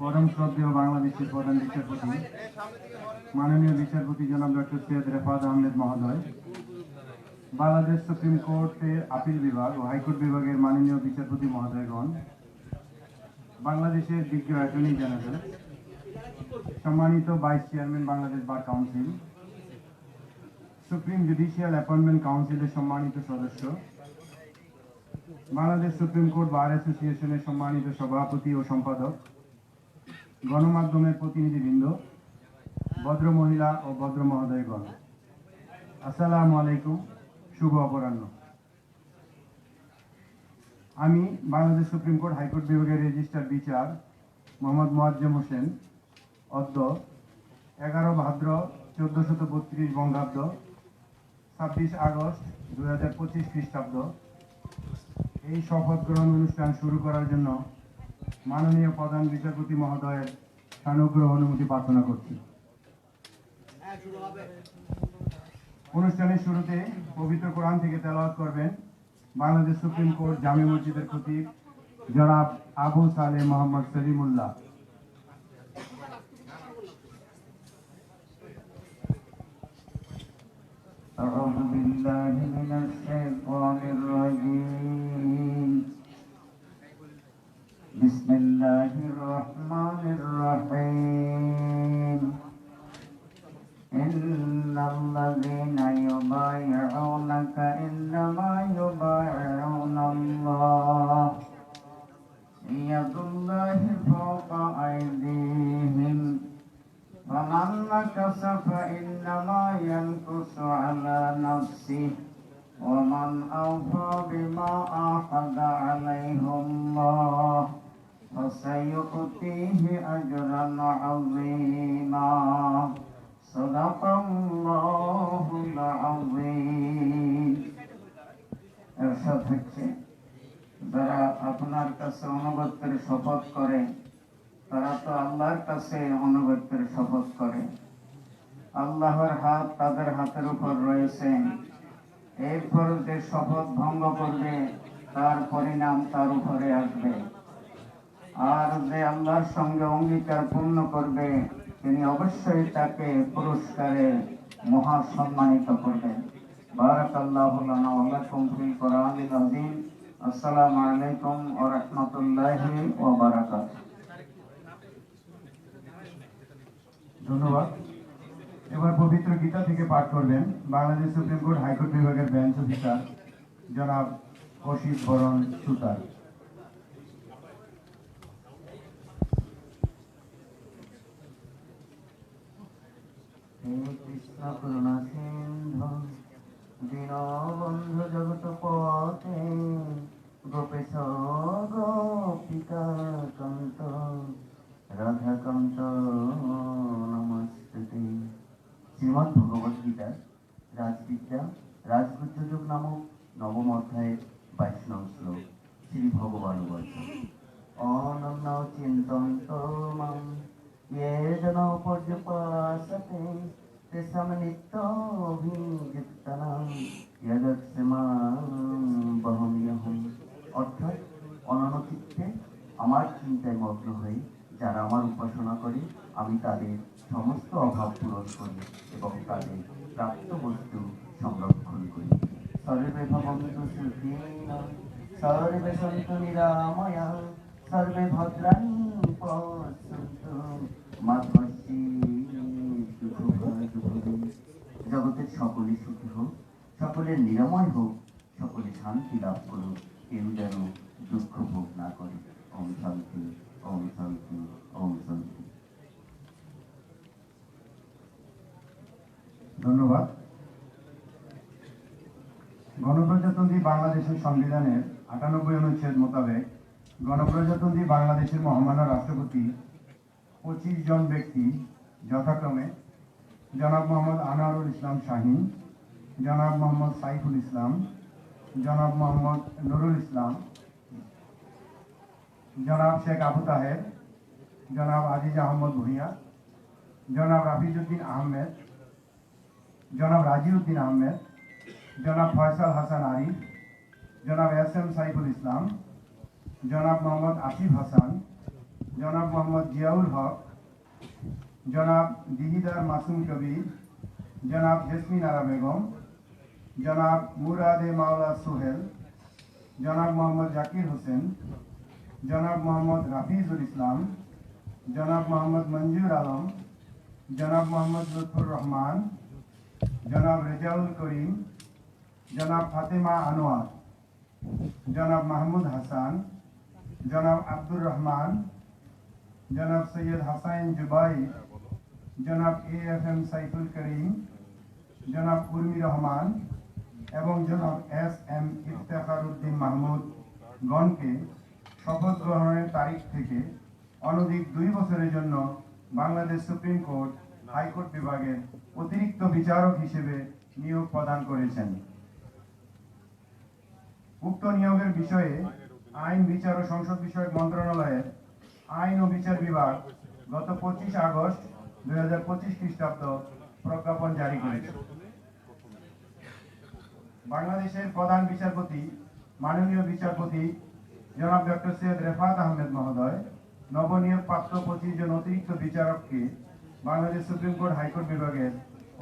পরম শ্রদ্ধেয় বাংলাদেশের প্রধান বিচারপতি, মাননীয় বিচারপতি জনাব ডক্টর সৈয়দ রেফাত আহমেদ মহোদয়, বাংলাদেশ সুপ্রিম কোর্টের আপিল বিভাগ ও হাইকোর্ট বিভাগের মাননীয় বিচারপতি মহোদয়গণ, বাংলাদেশের বিজ্ঞ অ্যাটর্নি জেনারেল, সম্মানিত vice chairman Bangladesh bar council, supreme judicial appointment কাউন্সিলের সম্মানিত সদস্য বাংলাদেশ সুপ্রিম কোর্ট বার অ্যাসোসিয়েশনের সম্মানিত সভাপতি ও সম্পাদক, গণমাধ্যমের প্রতিনিধিবৃন্দ, ভদ্র মহিলা ও ভদ্র মহোদয়গণ, আসসালামু আলাইকুম, শুভ অপরাহ্ন। আমি বাংলাদেশ সুপ্রিম কোর্ট হাইকোর্ট বিভাগের রেজিস্ট্রার বিচার, মোহাম্মদ মোয়াজ্জেম হোসেন অদ্য এগারো ভাদ্র চোদ্দশত বত্রিশ বঙ্গাব্দ, ছাব্বিশ আগস্ট দু হাজার পঁচিশ খ্রিস্টাব্দ এই শপথ গ্রহণ অনুষ্ঠান শুরু করার জন্য মাননীয় প্রধান বিচারপতি মহোদয়ের সানুগ্রহ অনুমতি প্রার্থনা করছি। অনুষ্ঠানের শুরুতে পবিত্র কোরআন থেকে তেলাওয়াত করবেন বাংলাদেশ সুপ্রিম কোর্ট জামে মসজিদের প্রতীক জনাব আবু সালে মোহাম্মদ সলিমুল্লাহ। أعوذ بالله من الشيطان الرجيم. بسم الله الرحمن الرحيم. إن الذين يبايعونك إنما يبايعون الله. يد الله فوق أيديهم. فمن نكس فإنما ينكس على نفسه ومن أوفى بما عاهد عليه الله فسيؤتيه أجرا عظيما صدق الله العظيم এরশাদ হচ্ছে যারা আপনার কাছে অনুগত্যের শপথ করে তারা তো আল্লাহর কাছে অনুগত্যের শপথ করে। আল্লাহর হাত তাদের হাতের উপর রয়েছে। এরপর যে শপথ ভঙ্গ করবে, তার পরিণাম তার উপরে আসবে। আর যে আল্লাহর সঙ্গে অঙ্গীকার পূর্ণ করবে, তিনি অবশ্যই তাকে পুরস্কারে মহা সম্মানিত করবেন বারাক আল্লাহ লাকুম ফিল কোরআনিল আযীম। আসসালামু আলাইকুম ওয়া রাহমাতুল্লাহি ওয়া ধন্যবাদ। এবার পবিত্র গীতা থেকে পাঠ করবেন। বাংলাদেশ সুপ্রিম কোর্ট হাইকোর্ট বিভাগের বেঞ্চ অফিসার, জনাব কশিক বরণ সুতার। দীনবন্ধু জগত পথে গোপেশ গোপিকা কান্ত রাধাকান্ত নমস্তে শ্রীমৎ ভগবদ গীতার রাজবিদ্যা রাজগুজ্জযোগ নামক নবম অধ্যায়ের বাইশ নং শ্লোক, শ্রী ভগবান বলছেন অনন্য চিন্তন মাম ये জন পর্যপাসতে তেসাম নিত্য অভিযুক্তানাম যদস্মাম বহমিয়হম। অর্থাৎ অনন্য চিত্তে আমার চিন্তায় মগ্ন হয়ে যারা আমার উপাসনা করে, আমি তাদের সমস্ত অভাব পূরণ করি এবং তাদের প্রাপ্ত বস্তু সংরক্ষণ করি। সর্বে ভবন্তু সুখীনা, সর্বে সন্তু নিরাময়া, সর্বে ভদ্রাণি জগতের সকলে সুখী হোক সকলের নিরাময় হোক, সকলে শান্তি লাভ করুক, কেউ যেন দুঃখ ভোগ না করে। ওম শান্তি। ওম শান্তি ওম শান্তি ধন্যবাদ। গণপ্রজাতন্ত্রী বাংলাদেশের সংবিধানের আটানব্বই অনুচ্ছেদ মোতাবেক গণপ্রজাতন্ত্রী বাংলাদেশের মহামান্য রাষ্ট্রপতি পঁচিশ জন ব্যক্তি যথাক্রমে জনাব মোহাম্মদ আনোয়ারুল ইসলাম শাহিন জনাব মোহাম্মদ সাইফুল ইসলাম, জনাব মোহাম্মদ নুরুল ইসলাম জনাব শেখ আবু তাহের জনাব আজিজ আহমদ ভুঁইয়া জনাব রাফিজউদ্দিন আহমেদ জনাব রাজিউদ্দিন আহমেদ জনাব ফয়সাল হাসান আরিফ জনাব এস এম সাইফুল ইসলাম জনাব মোহাম্মদ আসিফ হাসান জনাব মোহাম্মদ জিয়াউল হক জনাব দিহিদার মাসুম কবির জনাব জেসমিন আরা বেগম জনাব মুরাদে মাওলা সোহেল জনাব মোহাম্মদ জাকির হোসেন জনাব মোহাম্মদ রাফিজুল ইসলাম জনাব মোহাম্মদ মঞ্জুর আলম জনাব মোহাম্মদ লুৎফুর রহমান জনাব রেজাউল করিম জনাব ফাতেমা আনোয়ার জনাব মাহমুদ হাসান জনাব আব্দুর রহমান জনাব সৈয়দ হাসাইন জুবাই জনাব A F M Saiful Karim জনাব উর্মি রহমান এবং জনাব এস এম ইফতেখার উদ্দিন মাহমুদ গণকে শপথ গ্রহণের তারিখ থেকে অনধিক দুই বছরের জন্য বাংলাদেশ সুপ্রিম কোর্ট, হাইকোর্ট বিভাগের অতিরিক্ত বিচারক হিসেবে নিয়োগ প্রদান করেছেন। উক্ত নিয়োগের বিষয়ে আইন, বিচার ও সংসদ বিষয়ক মন্ত্রণালয়ের আইন ও বিচার বিভাগ গত পঁচিশ আগস্ট দুই হাজার পঁচিশ খ্রিস্টাব্দ প্রজ্ঞাপন জারি করেছে। বাংলাদেশের প্রধান বিচারপতি, মাননীয় বিচারপতি জনাব ডক্টর সৈয়দ রেফাত আহমেদ মহোদয় নবনিয়োগ প্রাপ্ত পঁচিশ জন অতিরিক্ত বিচারককে Bangladesh supreme court high court বিভাগের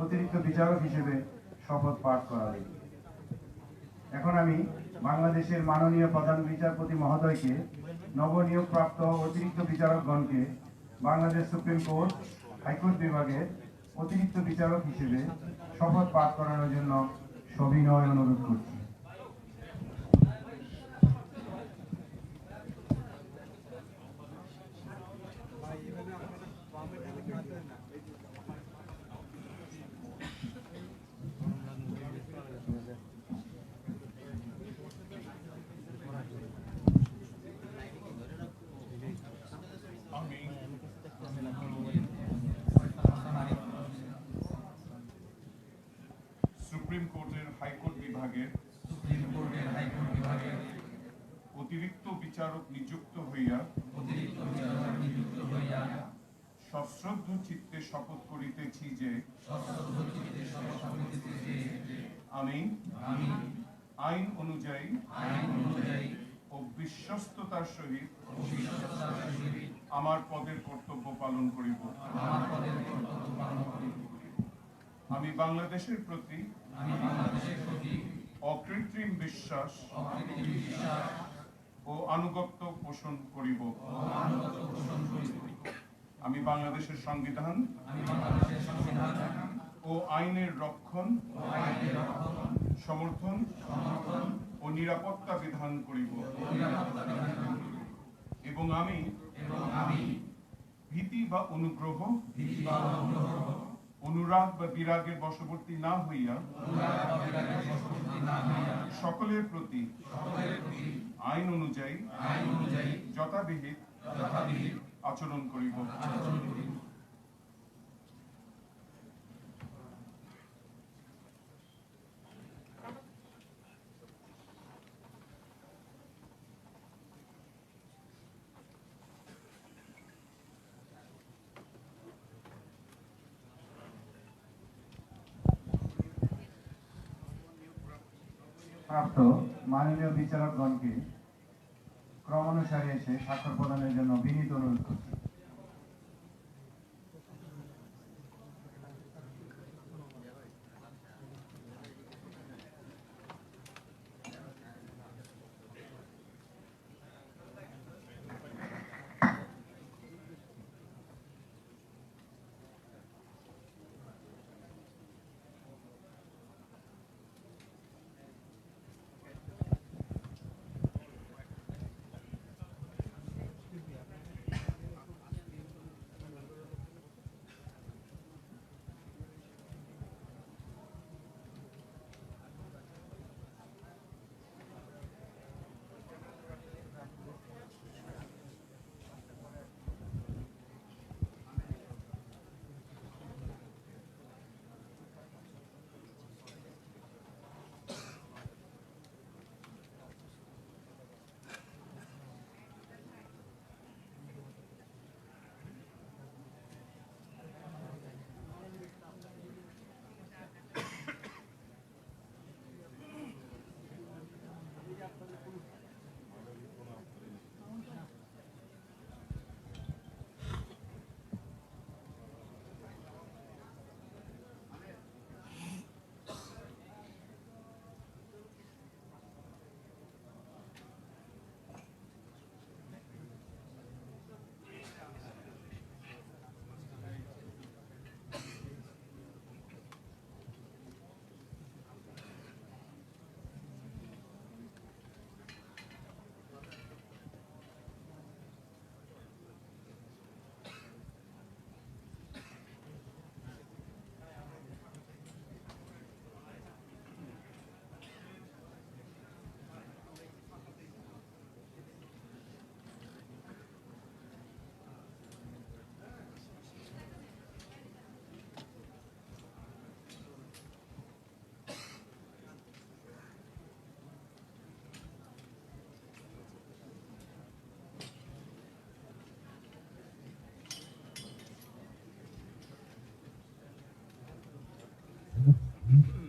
অতিরিক্ত বিচারক হিসেবে শপথ পাঠ করালেন এখন আমি বাংলাদেশের মাননীয় প্রধান বিচারপতি মহোদয়কে, নবনিয়োগ প্রাপ্ত অতিরিক্ত বিচারকগণকে বাংলাদেশ সুপ্রিম কোর্ট হাইকোর্ট বিভাগের অতিরিক্ত বিচারক হিসেবে শপথ পাঠ করানোর জন্য সবিনয় অনুরোধ করছি সুপ্রিম কোর্টের হাইকোর্ট বিভাগের অতিরিক্ত বিচারক নিযুক্ত হইয়া সশ্রদ্ধ চিত্তে শপথ করিতেছি যে, আমি আইন অনুযায়ী ও বিশ্বস্ততার সহিত আমার পদের কর্তব্য পালন করিব। আমি বাংলাদেশের প্রতি অকৃত্রিম বিশ্বাস ও আনুগত্য পোষণ করিব। আমি বাংলাদেশের সংবিধান ও আইনের রক্ষণ সমর্থন ও নিরাপত্তা বিধান করিব। এবং আমি ভীতি বা অনুগ্রহ অনুরাগ বা বিরাগের বশবর্তী না হইয়া সকলের প্রতি আইন অনুযায়ী যথাবিহিত আচরণ করিব। মাননীয় বিচারকগণকে ক্রমানুসারে এসে স্বাক্ষর প্রদানের জন্য বিনীত অনুরোধ করছি। Mm-hmm.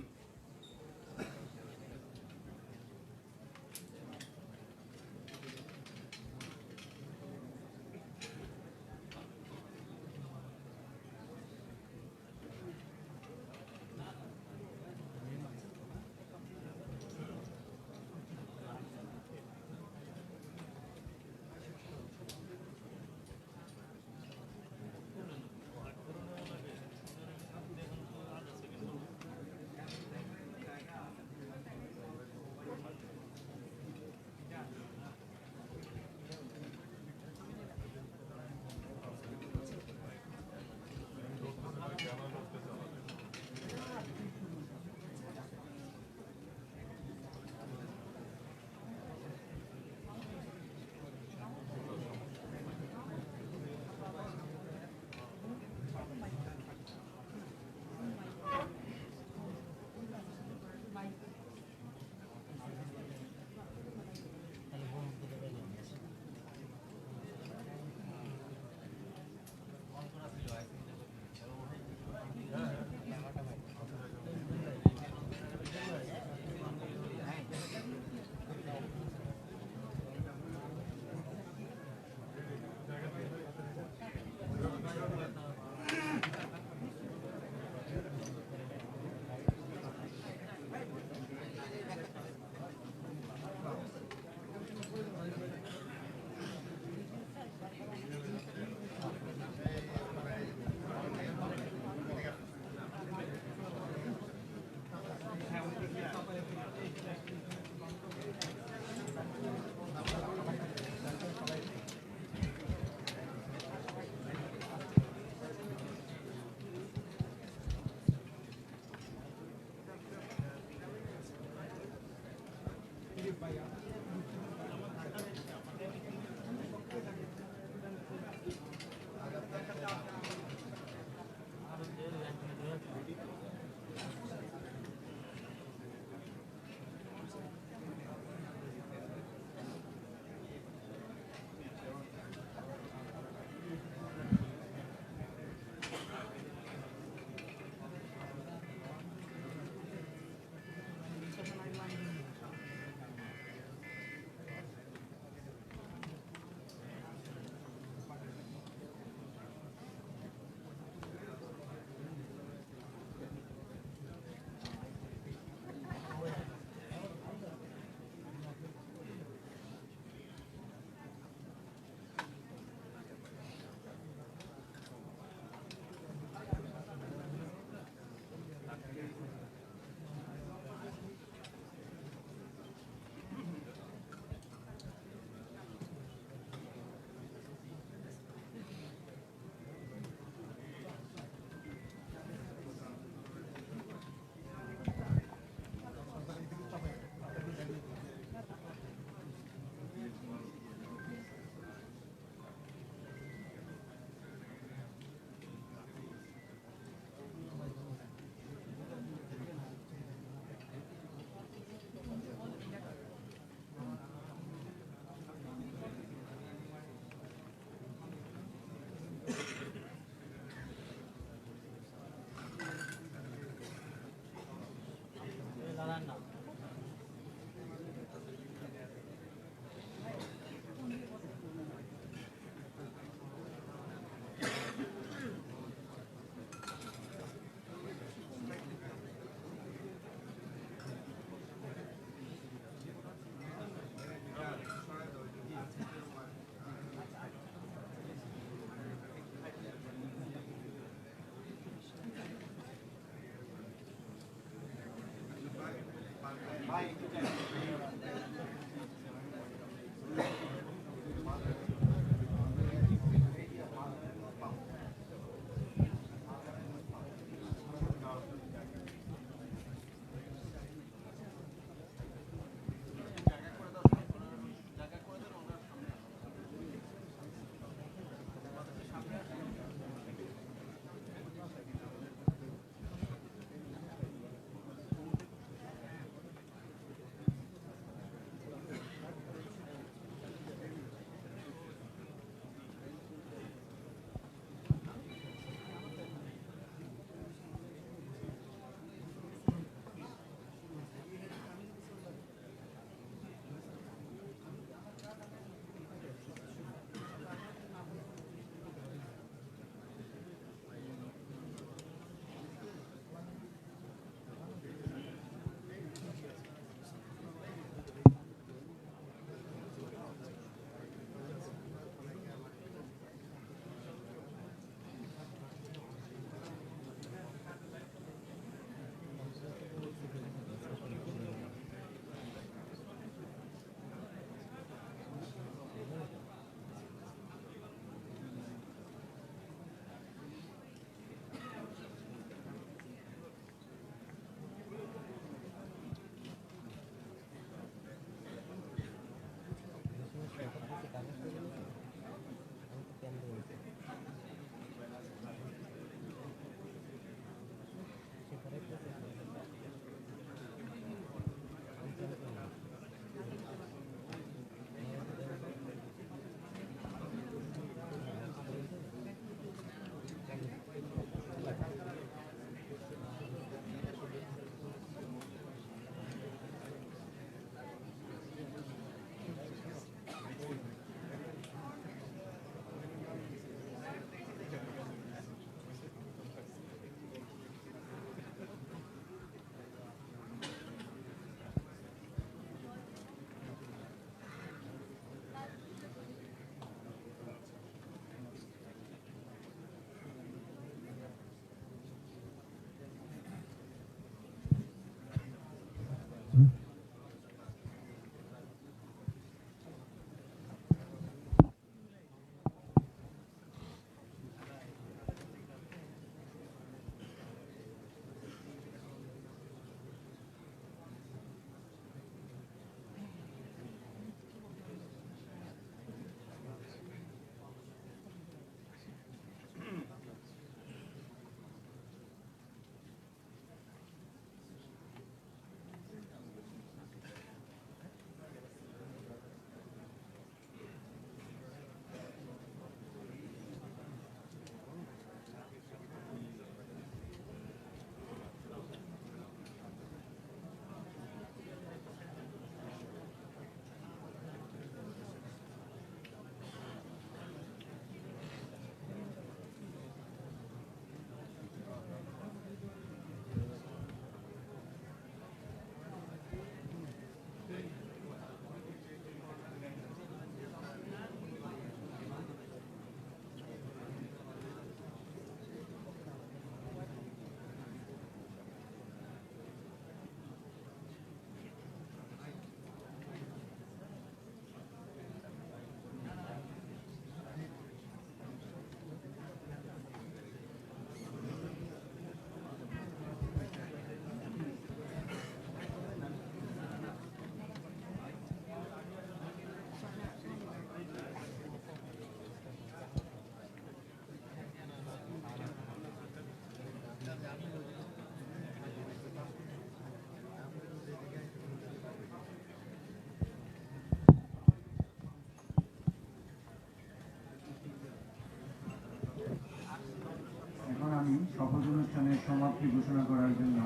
সমাপ্তি ঘোষণা করার জন্য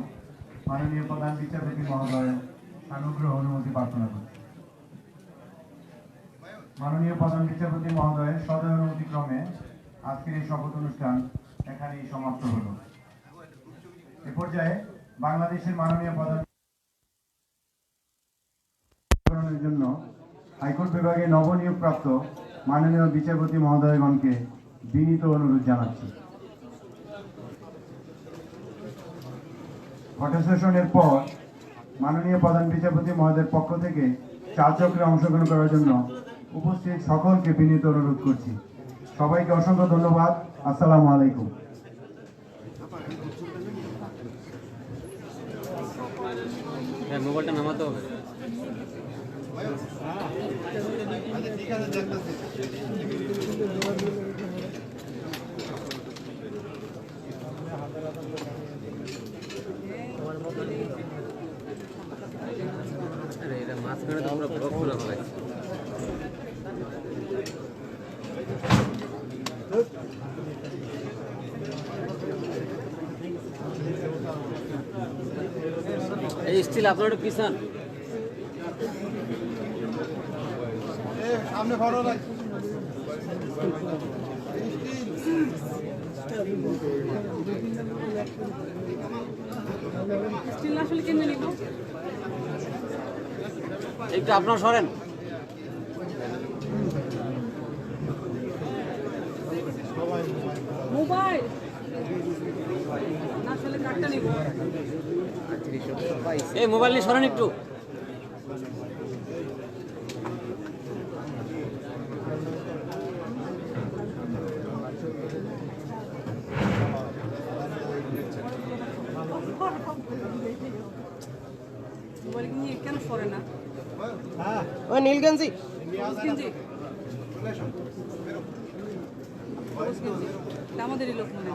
মাননীয় প্রধান বিচারপতি মহোদয় সানুগ্রহ অনুমতি প্রার্থনা করি। মাননীয় প্রধান বিচারপতি মহোদয়ের সদয় অনুমতি ক্রমে আজকের এই শপথ অনুষ্ঠান এখানেই সমাপ্ত হল। এ পর্যায়ে বাংলাদেশের মাননীয় প্রধান জন্য হাইকোর্ট বিভাগে নবনিয়োগপ্রাপ্ত মাননীয় বিচারপতি মহোদয়গণকে বিনীত অনুরোধ জানাচ্ছি। ফটো সেশনের পর মাননীয় প্রধান বিচারপতি মহোদয়ের পক্ষ থেকে চা চক্রে অংশগ্রহণ করার জন্য উপস্থিত সকলকে বিনীত অনুরোধ করছি। সবাইকে অসংখ্য ধন্যবাদ। আসসালামু আলাইকুম। হ্যাঁ মোবাইলটা নামাতে হবে। আরে এটা মাঝখানে তো পুরো ব্লক করে এই স্টিল আপনার একটু ভালো স্টিল একটু আপনার সরেন। মোবাইল? এই মোবাইল নিয়ে সরেন একটু। মোবাইল নিয়ে কেন সরে না? ওই নীলগঞ্জি। আমাদেরই লোক মনে